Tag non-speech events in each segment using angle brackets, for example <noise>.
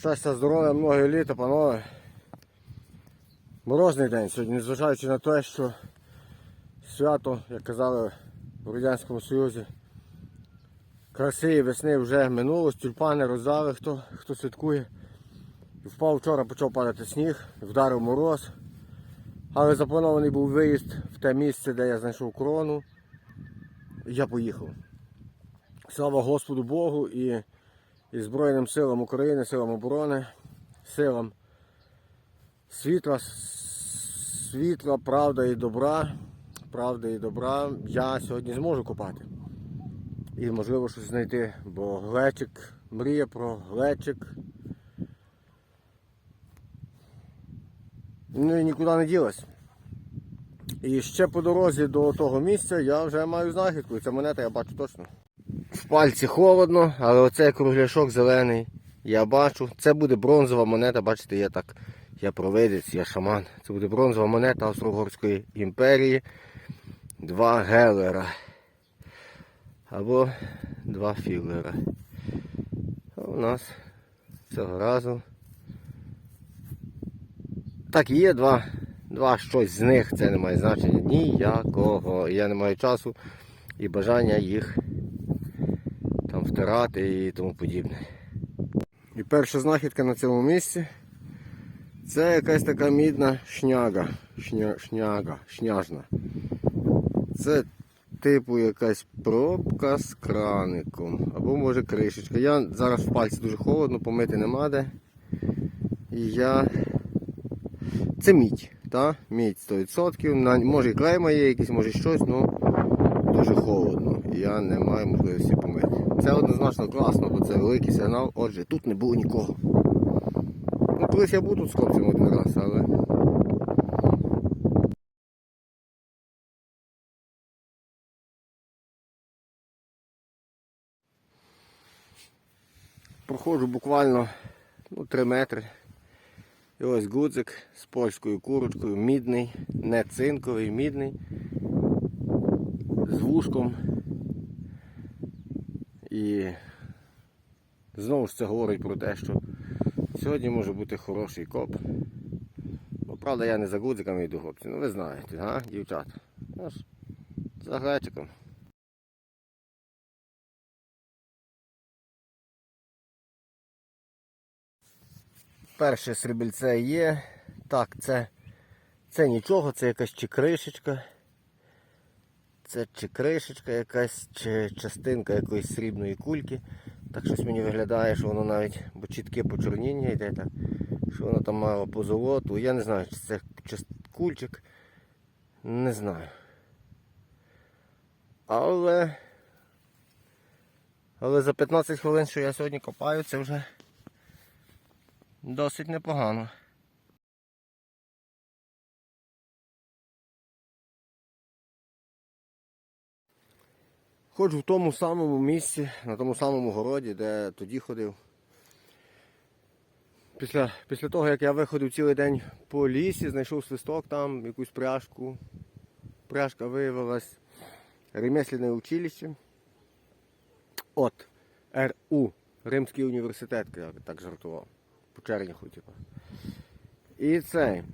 Щастя, здоров'я, многі літа, панове. Морозний день сьогодні, незважаючи на те, що свято, як казали в Радянському Союзі, краси і весни вже минуло, тюльпани роздали, хто, хто святкує. Впав вчора, почав падати сніг, вдарив мороз. Але запланований був виїзд в те місце, де я знайшов корону. І я поїхав. Слава Господу Богу і, і Збройним силам України, силам оборони, силам світла, світла, правда і добра. Правда і добра я сьогодні зможу копати. І можливо щось знайти, бо глечик, мріє про глечик. Ну і нікуди не ділась. І ще по дорозі до того місця я вже маю знахідку, і ця монета я бачу точно. В пальці холодно, але оцей кругляшок зелений я бачу. Це буде бронзова монета, бачите, я так, я провидець, я шаман. Це буде бронзова монета Австро-Угорської імперії. Два гелера. Або два філера. А у нас цього разу. Так, є два, два щось з них, це не має значення ніякого. Я не маю часу і бажання їх там втирати і тому подібне. І перша знахідка на цьому місці це якась така мідна шняга. Шня, шняга, шняжна. Це типу якась пробка з краником. Або може кришечка. Я зараз в пальці дуже холодно, помити нема де. І я. Це мідь, та? мідь 100%. На, може і клейма є якийсь, може щось, але дуже холодно. Я не маю можливості помити. Це однозначно класно, бо це великий сигнал. Отже, тут не було нікого. Ну, колись я був тут з хлопцем один раз, але. Проходжу буквально ну, 3 метри. І ось гудзик з польською курочкою, мідний, не цинковий, мідний, з вушком. І знову ж це говорить про те, що сьогодні може бути хороший коп. Бо правда я не за гудзиками йду, хлопці. Ну ви знаєте, га, дівчата. Ну за глечиком. Перше срібельце є. Так, це, це нічого, це якась чи кришечка. Це чи кришечка якась, чи частинка якоїсь срібної кульки. Так щось мені виглядає, що воно навіть, бо чітке почорніння йде, так, що воно там мало по золоту. Я не знаю, чи це кульчик. Не знаю. Але. Але за 15 хвилин, що я сьогодні копаю, це вже досить непогано. Ходжу в тому самому місці, на тому самому городі, де тоді ходив. Після, після того, як я виходив цілий день по лісі, знайшов свисток там, якусь пряжку. Пряжка виявилась ремесленне училище. От РУ, Римський університет, я так жартував. По черняху, типу. І це.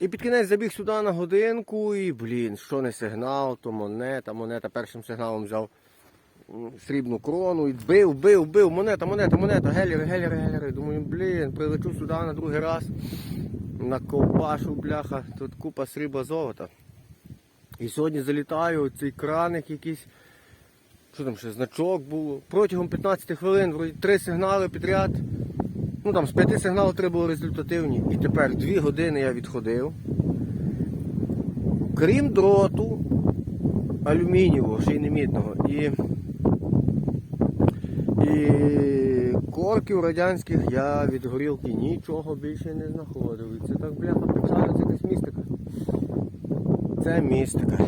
І під кінець забіг сюди на годинку і, блін, що не сигнал, то монета. Монета першим сигналом взяв срібну крону і бив, бив, бив, монета, монета, монета, гелери, гелери, гелери. Думаю, блін, прилечу сюди на другий раз. На ковбашу, бляха, тут купа срібла золота. І сьогодні залітаю, цей краник якийсь. Що там ще, значок було. Протягом 15 хвилин, три сигнали підряд. Ну там з п'яти сигналів три були результативні. І тепер дві години я відходив. Крім дроту алюмінієвого, ще й не мідного. І, і корків радянських я від горілки нічого більше не знаходив. І це так бляха печально, це якась містика. Це містика.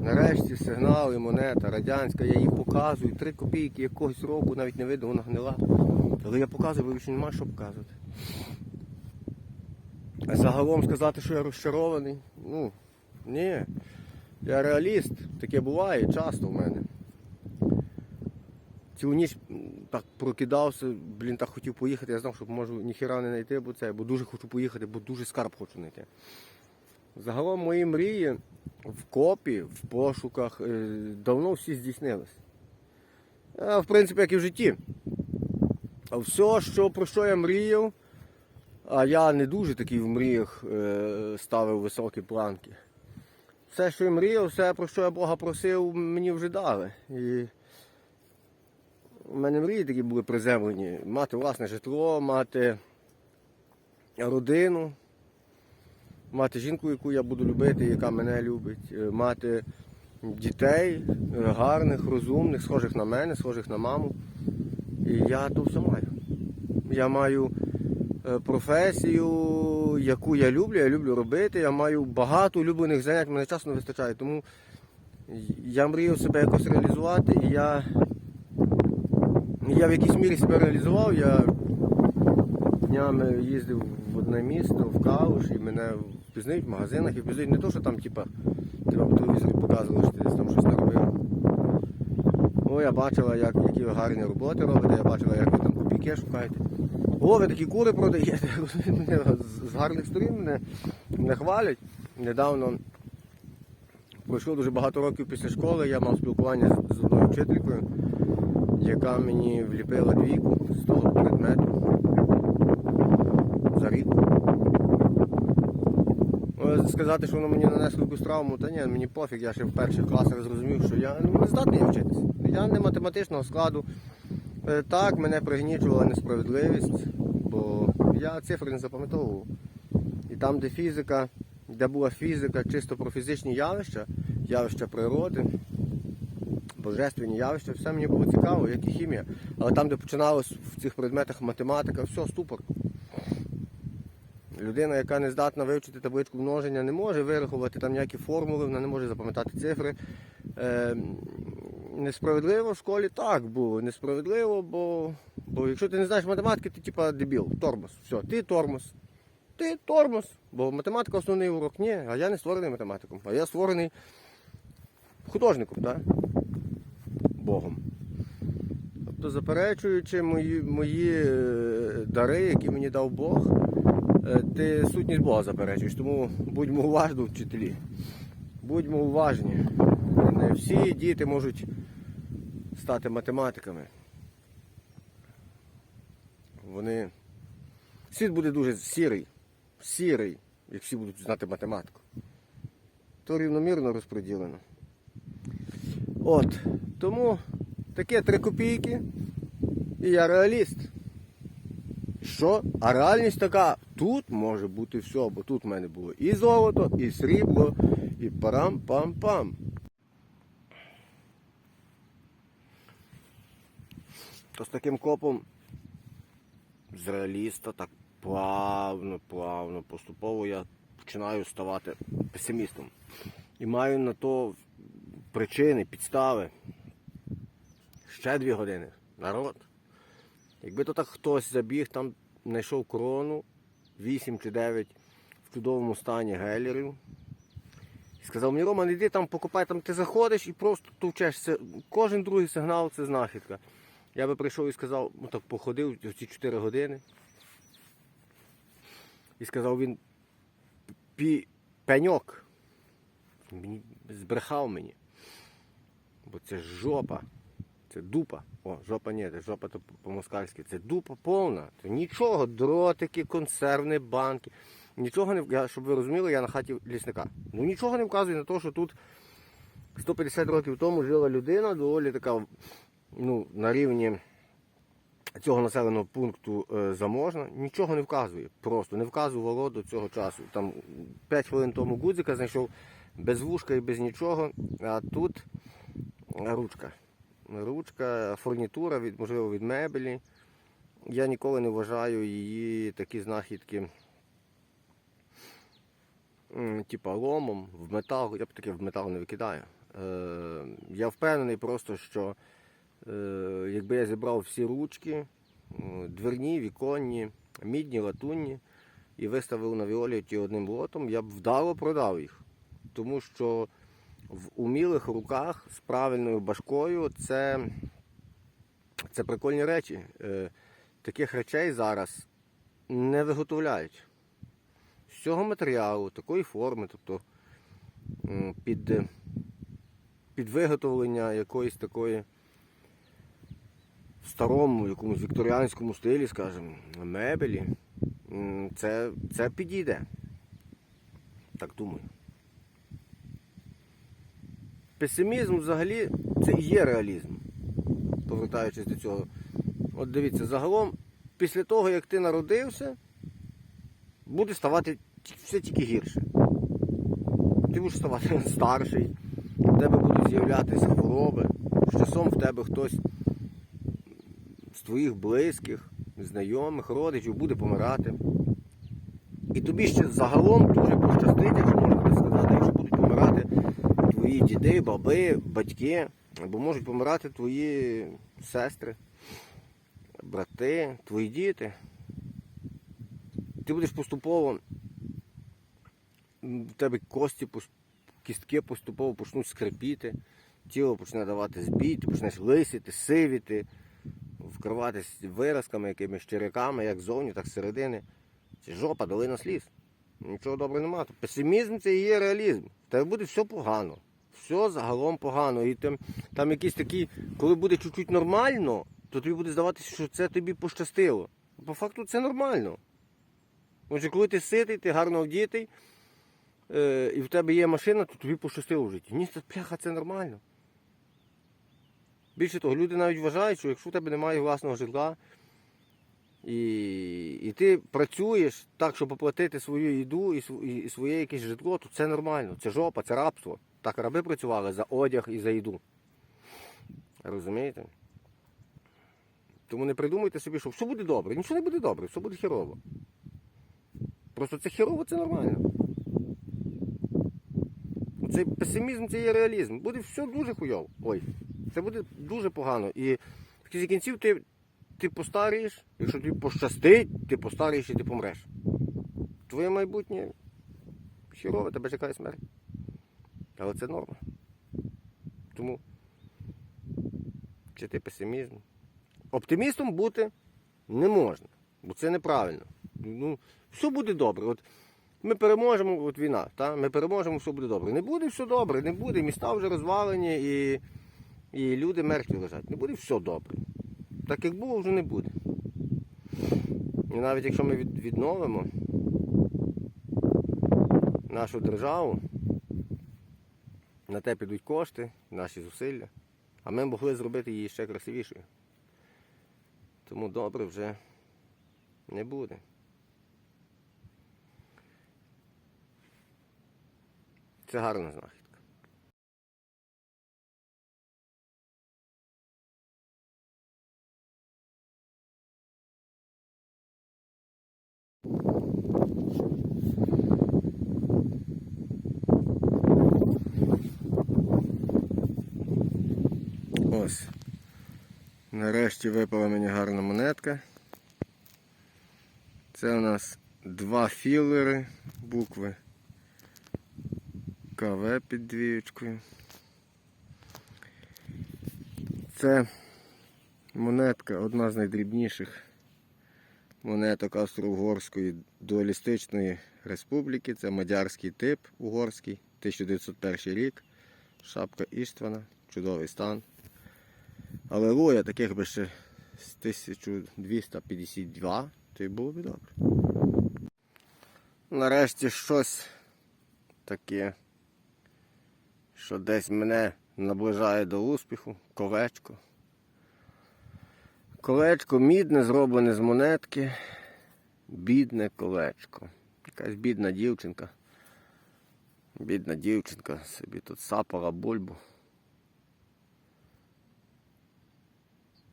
Нарешті сигнал і монета радянська, я її показую, три копійки якогось року, навіть не видно, вона гнила. Але я показую, бо більше немає що показувати. Загалом сказати, що я розчарований, ну, ні. Я реаліст, таке буває часто в мене. Цілу ніч так прокидався, блін, так хотів поїхати. Я знав, що можу ніхіра не знайти, бо це, бо дуже хочу поїхати, бо дуже скарб хочу знайти. Загалом мої мрії в копі, в пошуках е, давно всі здійснились. Е, В принципі, як і в житті. А все, що, про що я мріяв, а я не дуже такий в мріях е, ставив високі планки. Все, що я мріяв, все, про що я Бога просив, мені вже дали. І у мене мрії такі були приземлені. Мати власне житло, мати родину, мати жінку, яку я буду любити, яка мене любить, е, мати дітей е, гарних, розумних, схожих на мене, схожих на маму. І я то все маю. Я маю е, професію, яку я люблю, я люблю робити. Я маю багато улюблених занять, мене часу не вистачає. Тому я мрію себе якось реалізувати, і я, я в якійсь мірі себе реалізував. Я днями їздив в одне місто, в Калуш, і мене впізнають в магазинах і впізнають не то, що там, типа, тебе по телевізорі показували, що ти десь там щось наробив. О, я бачила, як, які ви гарні роботи робите, я бачила, як ви там копійки шукаєте. О, ви такі кури продаєте. <laughs> Мене з- гарних сторін мене, мене хвалять. Недавно пройшло дуже багато років після школи, я мав спілкування з одною вчителькою, яка мені вліпила двійку з того предмету за рік. Е, Сказати, що воно мені нанесло якусь травму, та ні, мені пофіг, я ще в перших класах зрозумів, що я не здатний вчитися. Я не математичного складу. Е, Так, мене пригнічувала несправедливість, бо я цифри не запам'ятовував. І там, де фізика, де була фізика чисто про фізичні явища, явища природи, божественні явища, все мені було цікаво, як і хімія. Але там, де починалось в цих предметах математика, все, ступор. Людина, яка не здатна вивчити табличку множення, не може вирахувати там ніякі формули, вона не може запам'ятати цифри. Е, несправедливо в школі так було. Несправедливо, бо, бо якщо ти не знаєш математики, ти типа дебіл, тормоз. Все, ти тормоз. Ти тормоз. Бо математика основний урок. Ні, а я не створений математиком, а я створений художником, так? Богом. Тобто, заперечуючи мої, мої е, дари, які мені дав Бог, е, ти сутність Бога заперечуєш. Тому будьмо уважні, вчителі. Будьмо уважні. Не всі діти можуть стати математиками. Вони. Світ буде дуже сірий, сірий, як всі будуть знати математику. То рівномірно розподілено. От. Тому таке три копійки. І я реаліст. Що? А реальність така, тут може бути все, бо тут в мене було і золото, і срібло, і парам-пам-пам. То з таким копом з реаліста так плавно, плавно, поступово я починаю ставати песимістом. І маю на то причини, підстави. Ще дві години. Народ. Якби то так хтось забіг, там знайшов корону, 8 чи 9 в чудовому стані гелерів. І сказав мені, Роман, іди там покопай, там ти заходиш і просто товчешся. Кожен другий сигнал це знахідка. Я би прийшов і сказав, ну так походив ці 4 години. І сказав він пі, пеньок. Збрехав мені. Бо це жопа. Це дупа. О, жопа ні, це жопа то по-москальськи. Це дупа повна. Це нічого, дротики, консервні банки. Нічого не я, щоб ви розуміли, я на хаті лісника. Ну нічого не вказує на те, що тут 150 років тому жила людина, доволі така, ну, на рівні цього населеного пункту е, заможна. Нічого не вказує. Просто не вказувало до цього часу. Там 5 хвилин тому гудзика знайшов без вушка і без нічого. А тут ручка. Ручка, фурнітура, від, можливо, від мебелі. Я ніколи не вважаю її такі знахідки, типа ломом, в метал. Я б таке в метал не викидаю. Е, я впевнений просто, що е, якби я зібрав всі ручки, е, дверні, віконні, мідні, латунні, і виставив на Віоліті одним лотом, я б вдало продав їх. Тому що в умілих руках з правильною башкою це Це прикольні речі. Е, таких речей зараз не виготовляють. З цього матеріалу, такої форми, тобто під, під виготовлення якоїсь такої в старому, якомусь вікторіанському стилі, скажімо, мебелі, це, це підійде. Так думаю. Песимізм взагалі це і є реалізм. Повертаючись до цього. От дивіться, загалом, після того, як ти народився, буде ставати все тільки гірше. Ти будеш ставати <laughs> старший, в тебе будуть з'являтися хвороби, з часом в тебе хтось з твоїх близьких, знайомих, родичів буде помирати. І тобі ще загалом дуже пощастить, якщо можна так сказати, якщо будуть помирати твої діди, баби, батьки, або можуть помирати твої сестри, брати, твої діти. Ти будеш поступово, в тебе кості, кістки поступово почнуть скрипіти, тіло почне давати збій, ти почнеш лисіти, сивіти, вкриватись виразками, якимись черяками, як ззовні, так зсередини. Це жопа, долина сліз. Нічого доброго немає. Песимізм це і є реалізм. Тебе буде все погано. Все загалом погано. І там, там якісь такі, коли буде чуть-чуть нормально, то тобі буде здаватися, що це тобі пощастило. По факту це нормально. Отже, коли ти ситий, ти гарно вдітий, е, і в тебе є машина, то тобі пощастило в житті. Ні, це пляха, це нормально. Більше того, люди навіть вважають, що якщо в тебе немає власного житла, і, і ти працюєш так, щоб оплатити свою їду і своє якесь житло, то це нормально. Це жопа, це рабство. Так раби працювали за одяг і за їду. Розумієте? Тому не придумуйте собі, що все буде добре. Нічого не буде добре, все буде херово. Просто це херово, це нормально. Цей песимізм це є реалізм. Буде все дуже хуйово. Ой, це буде дуже погано. І в кінці кінців ти, ти постарієш, якщо тобі пощастить, ти постарієш і ти помреш. Твоє майбутнє хірове, тебе чекає смерть. Але це норма. Тому чи ти песимізм? Оптимістом бути не можна, бо це неправильно. Ну, все буде добре. От ми переможемо, от війна, та? ми переможемо, все буде добре. Не буде все добре, не буде. Міста вже розвалені і, і люди мертві лежать. Не буде все добре. Так як було, вже не буде. І навіть якщо ми від- відновимо нашу державу, на те підуть кошти, наші зусилля, а ми могли зробити її ще красивішою. Тому добре вже не буде. Це гарна знахідка. Ось. Нарешті випала мені гарна монетка. Це у нас два філери, букви КВ під двієчкою. Це монетка, одна з найдрібніших монеток Австро-Угорської дуалістичної республіки. Це мадярський тип угорський, 1901 рік. Шапка Іштвана, чудовий стан. Алелуя, таких би ще з 1252, то й було б добре. Нарешті щось таке, що десь мене наближає до успіху. Колечко. Колечко мідне, зроблене з монетки. Бідне колечко. Якась бідна дівчинка. Бідна дівчинка собі тут сапала бульбу. Десь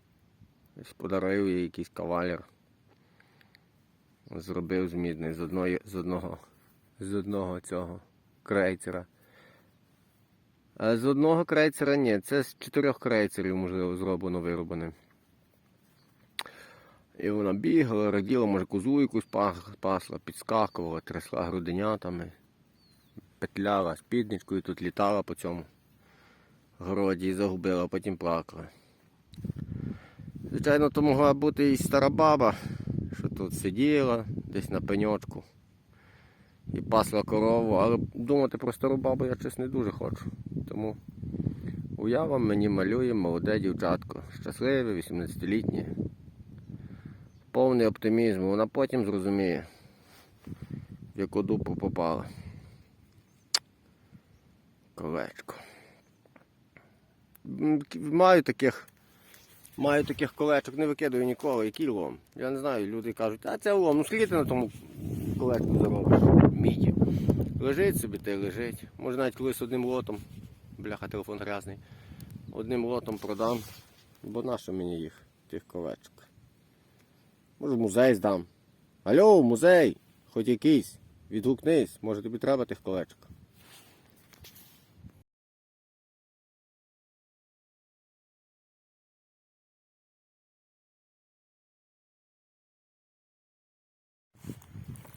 подарив їй якийсь кавалер. Зробив з мідної з одної, з одного, з одного цього крейцера. А з одного крейцера ні, це з чотирьох крейцерів, можливо, зроблено вироблено. І вона бігала, раділа, може, козу якусь пасла, підскакувала, трясла груденятами, петляла спідничкою, тут літала по цьому городі і загубила, потім плакала. Звичайно, то могла бути і стара баба, що тут сиділа десь на пеньочку і пасла корову, але думати про стару бабу я щось не дуже хочу. Тому уява мені малює молоде дівчатко, щасливе, 18-літнє, повний оптимізму. Вона потім зрозуміє, в яку дупу попала. Колечко. Маю таких. Маю таких колечок, не викидаю ніколи, який лом. Я не знаю, люди кажуть, а це лом, ну скільки ти на тому колечку заробиш? Міді. Лежить собі та й лежить. Може навіть колись одним лотом, бляха, телефон грязний, одним лотом продам. Бо нащо мені їх, тих колечок? Може в музей здам. Алло, музей! Хоч якийсь. Відгукнись, може тобі треба тих колечок.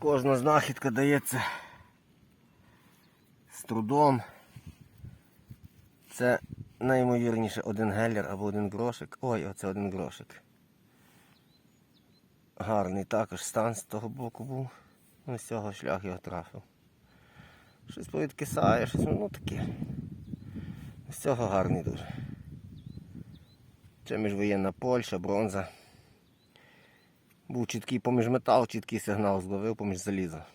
Кожна знахідка дається з трудом. Це найімовірніше один геллер або один грошик. Ой, оце один грошик. Гарний також стан з того боку був. Ну, з цього шлях його трафив. Щось повідкисає, щось ну таке. З цього гарний дуже. Це міжвоєнна Польща, бронза. Був чіткий поміж метал, чіткий сигнал зловив поміж заліза.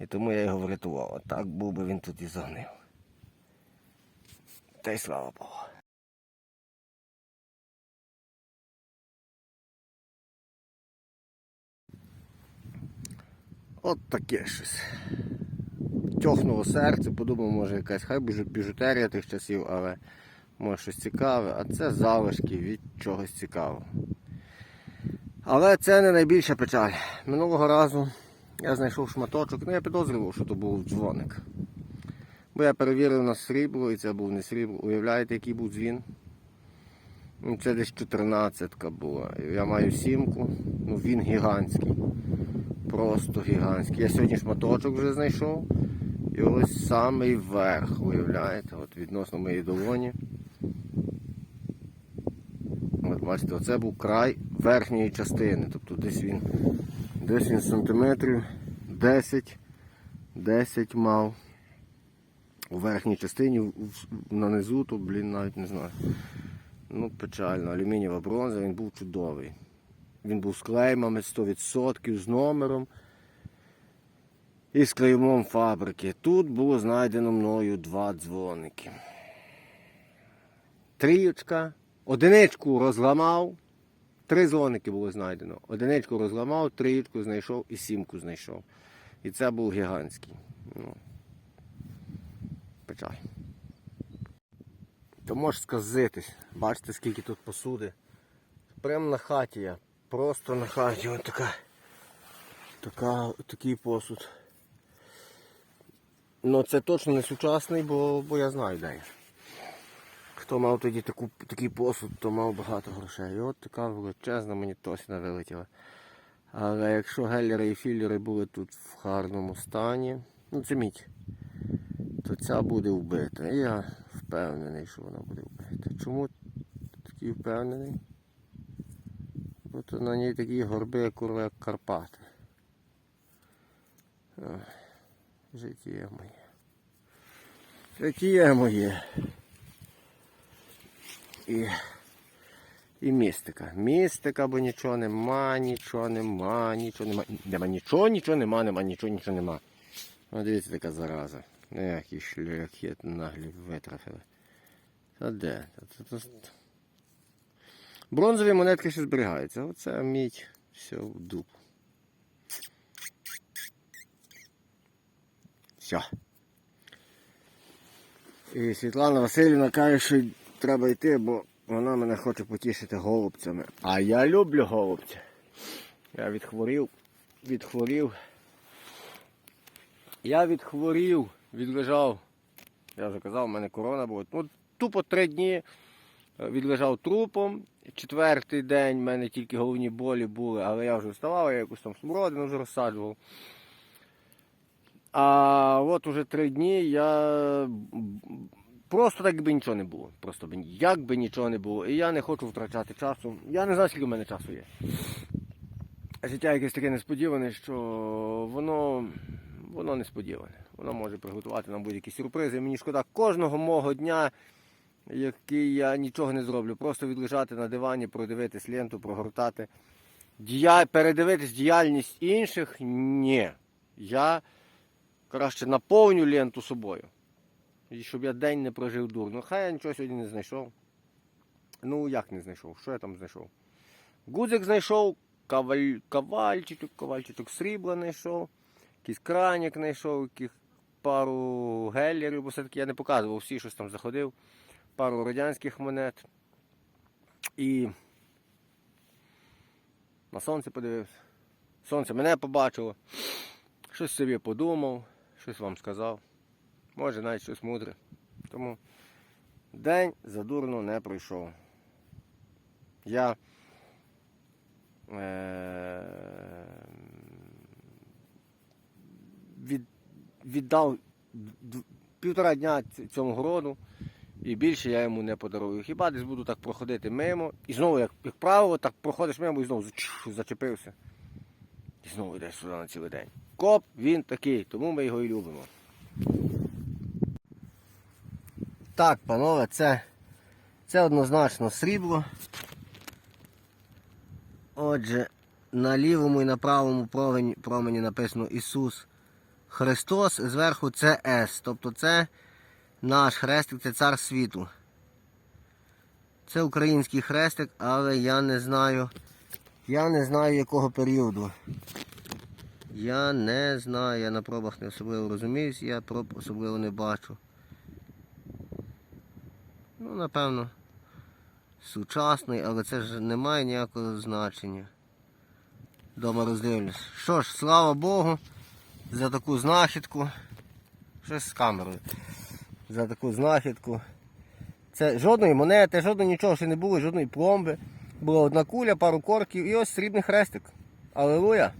І тому я його врятував. А так був би він тут і загнив. Та й слава Богу. От таке щось. Тьохнуло серце, подумав, може якась хай біжу- біжутерія тих часів, але може щось цікаве, а це залишки від чогось цікавого. Але це не найбільша печаль. Минулого разу я знайшов шматочок, ну я підозрював, що то був дзвоник. Бо я перевірив на срібло і це був не срібло. Уявляєте, який був дзвін? Ну, Це десь 14 була. Я маю сімку, ну він гігантський. Просто гігантський. Я сьогодні шматочок вже знайшов. І ось самий верх, уявляєте, от відносно моєї долоні. Бачите, оце був край верхньої частини. Тобто десь він, десь він сантиметрів 10, 10 мав. У верхній частині, на низу, то, блін, навіть не знаю. Ну, печально. Алюмінієва бронза, він був чудовий. Він був з клеймами 100%, з номером і з клеймом фабрики. Тут було знайдено мною два дзвоники. Трієчка. Одиничку розламав. Три дзвоники було знайдено. Одиничку розламав, трієчку знайшов і сімку знайшов. І це був гігантський. Ну, печаль. То можеш сказитись. Бачите, скільки тут посуди. Прямо на хаті я. Просто на хаті. Ось така, така, такий посуд. Ну це точно не сучасний, бо, бо я знаю де. Хто мав тоді таку, такий посуд, то мав багато грошей. І от така величезна мені точно вилетіла. Але якщо геллери і філери були тут в гарному стані, ну це мідь, то ця буде вбита. І я впевнений, що вона буде вбита. Чому такий впевнений? Бо то на ній такі горби, курва, як Карпати. Життя моє. Життя моє. І, і містика. Містика, бо нічого нема, нічого нема, нічого нема. Нема нічого, нічого нема, нема, нічого, нічого нема. О, дивіться, така зараза. Який шляхет наглі витрафили. Та де? Та, та, та... Бронзові монетки ще зберігаються. Оце мідь, все в дупу. Все. І Світлана Васильівна каже, що треба йти, бо вона мене хоче потішити голубцями. А я люблю голубця. Я відхворів, відхворів. Я відхворів, відлежав. Я вже казав, у мене корона була. Ну, тупо три дні е, відлежав трупом. Четвертий день в мене тільки головні болі були, але я вже вставав, я якусь там смородину вже розсаджував. А от уже три дні я просто так би нічого не було. Просто би як би нічого не було. І я не хочу втрачати часу. Я не знаю, скільки в мене часу є. Життя якесь таке несподіване, що воно, воно несподіване. Воно може приготувати нам будь-які сюрпризи. Мені шкода кожного мого дня, який я нічого не зроблю. Просто відлежати на дивані, продивитись ленту, прогортати. Дія... Передивитись діяльність інших ні. Я краще наповню ленту собою. І щоб я день не прожив дурно. Хай я нічого сьогодні не знайшов. Ну, як не знайшов? Що я там знайшов? Гудзик знайшов, каваль... ковальчик, ковальчик срібла знайшов, якийсь кранік знайшов, пару геллерів, бо все-таки я не показував всі, щось там заходив, пару радянських монет. І на сонце подивився. Сонце мене побачило. Щось собі подумав, щось вам сказав. Може навіть щось мудре. Тому день задурно не пройшов. Я е- від, віддав півтора дня цьому городу і більше я йому не подарую. Хіба десь буду так проходити мимо. І знову, як, як правило, так проходиш мимо і знову зачепився. І знову йдеш сюди на цілий день. Коп, він такий, тому ми його і любимо. Так, панове, це, це однозначно срібло. Отже, на лівому і на правому промені, промені написано Ісус Христос, зверху це С. Тобто це наш хрестик, це цар світу. Це український хрестик, але я не знаю. Я не знаю якого періоду. Я не знаю, я на пробах не особливо розуміюсь, я проб особливо не бачу. Напевно, сучасний, але це ж не має ніякого значення. Дома роздивлюсь. Що ж, слава Богу, за таку знахідку. Щось з камерою. За таку знахідку. Це жодної монети, жодного нічого ще не було, жодної пломби. Була одна куля, пару корків і ось срібний хрестик. Алелуя!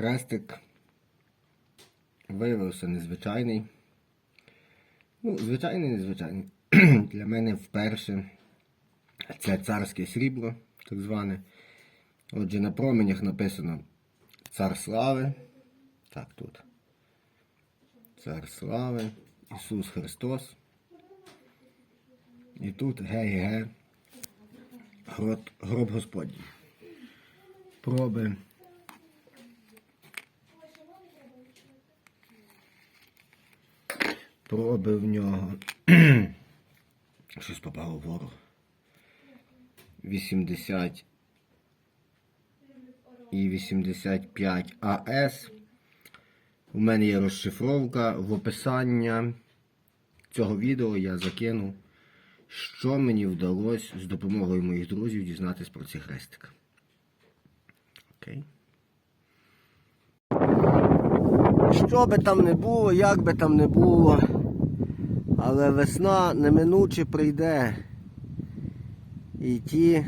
Хрестик виявився незвичайний. Ну, звичайний, незвичайний. <clears throat> Для мене вперше це царське срібло, так зване. Отже, на променях написано Цар слави. Так, тут. Цар слави, Ісус Христос. І тут ге-ге, гроб, Господній. Проби. Проби в нього. Щось попало вгору. 80 і 85 АС. У мене є розшифровка в описання цього відео я закину, що мені вдалося з допомогою моїх друзів дізнатись про ці хрестики. Окей. Що би там не було, як би там не було, але весна неминуче прийде. І ті,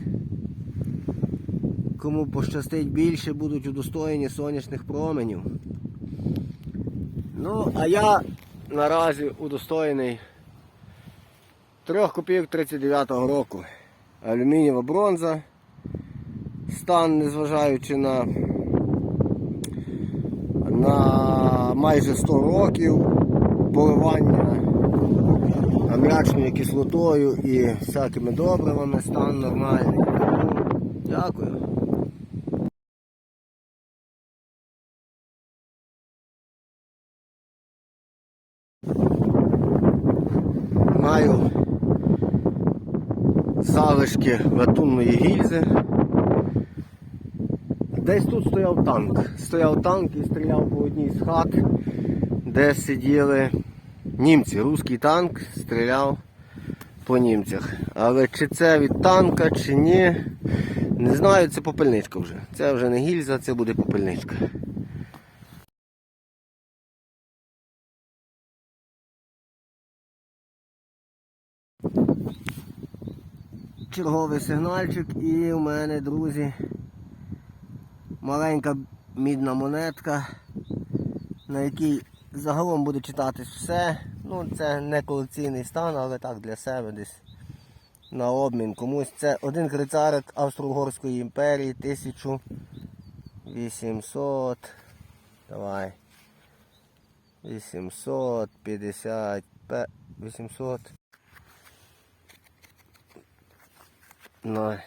кому пощастить більше, будуть удостоєні сонячних променів. Ну, а я наразі удостоєний 3 копійок 39-го року. Алюмінієва бронза. Стан, незважаючи на на майже 100 років поливання амміачною кислотою і всякими добривами, стан нормальний. Дякую. Маю залишки латунної гільзи. Десь тут стояв танк. Стояв танк і стріляв по одній з хат, де сиділи німці. Руський танк стріляв по німцях. Але чи це від танка, чи ні, не знаю, це попельничка вже. Це вже не гільза, це буде попельничка. Черговий сигнальчик і у мене, друзі, маленька мідна монетка, на якій загалом буде читатись все. Ну, це не колекційний стан, але так для себе десь на обмін комусь. Це один крицарик Австро-Угорської імперії 1800. Давай. 850. 800. Ну,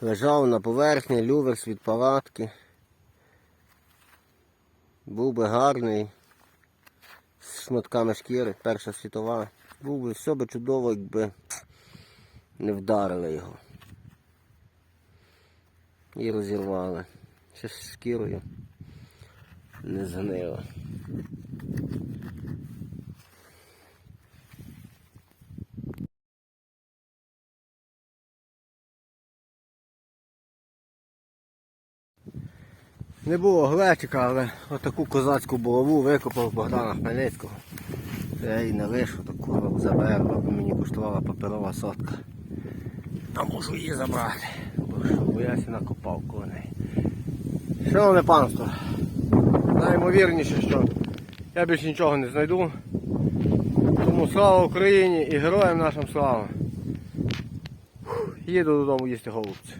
лежав на поверхні, люверс від палатки. Був би гарний. З шматками шкіри, Перша світова. Був би все би чудово, якби не вдарили його. І розірвали. Ще з шкірою не згнило. Не було глечика, але отаку козацьку булаву викопав Богдана Хмельницького. Це я її не лишу, таку заберла, бо мені коштувала паперова сотка. А можу її забрати, бо я сі накопав коло неї. Шановне панство, найімовірніше, що я більше нічого не знайду. Тому слава Україні і героям нашим слава. Їду додому їсти голубці.